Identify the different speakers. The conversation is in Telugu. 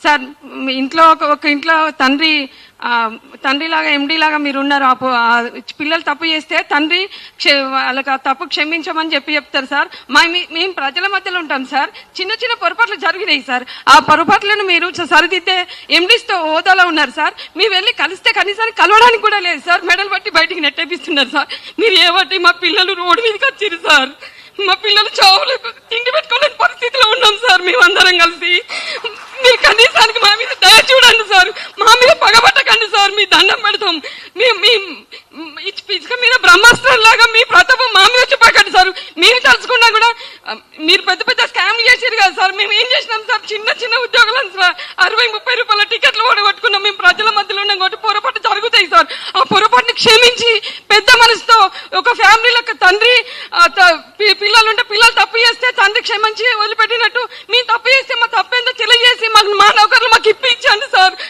Speaker 1: సార్ ఇంట్లో ఒక ఒక ఇంట్లో తండ్రి తండ్రిలాగా ఎండీలాగా లాగా మీరు ఉన్నారు ఆ పిల్లలు తప్పు చేస్తే తండ్రి క్ష- వాళ్ళకి ఆ తప్పు క్షమించమని చెప్పి చెప్తారు సార్. మా మేము ప్రజల మధ్యలో ఉంటాం సార్. చిన్న చిన్న పొరపాట్లు జరిగినాయి సార్. ఆ పొరపాట్లను మీరు సరిదిద్దే ఎండీస్తో హోదాలో ఉన్నారు సార్. మీరు వెళ్ళి కలిస్తే కనీసానికి కలవడానికి కూడా లేదు సార్. మెడల్ బట్టి బయటికి నెట్టేపిస్తున్నారు సార్. మీరు ఏబట్టి మా పిల్లలు రోడ్డు మీదకి వచ్చారు సార్. మా పిల్లలు చావులు తిండి పెట్టుకోలేదు పరిస్థితిలో ఉన్నాం సార్ మేమందరం కలిసి మీరు కనీసానికి మా మీద దయ చూడండి సార్ మా మీద పగబట్టకండి సార్ మీ దండం పెడతాం మీ మీ ఇచ్- ఇసుక మీద బ్రహ్మాస్త్రం లాగా మీ ప్రతాపం మా మీద చెప్పకండి సార్. మీరు తలుచుకున్నా కూడా మీరు పెద్ద పెద్ద స్కామ్లు చేసారు కదా సార్. మేము ఏం చేసినాం సార్? చిన్న చిన్న ఉద్యోగాలను సార్. అరవై ముప్పై రూపాయల టికెట్లు ఓడగొట్టుకున్నాం మేము ప్రజల మధ్యలో ఉన్నాం కాబట్టి పొరపాటు జరుగుతాయి సార్. ఆ పొరపాటుని క్షమించి పెద్ద మనసుతో ఒక ఫ్యామిలీలకు తండ్రి పిల్లలు ఉంటే పిల్లలుంటే పిల్లలు తప్పు చేస్తే తండ్రి క్షమించి వదిలిపెట్టినట్టు. మీ తప్పు చేస్తే మా తప్పేందో తెలియజేసి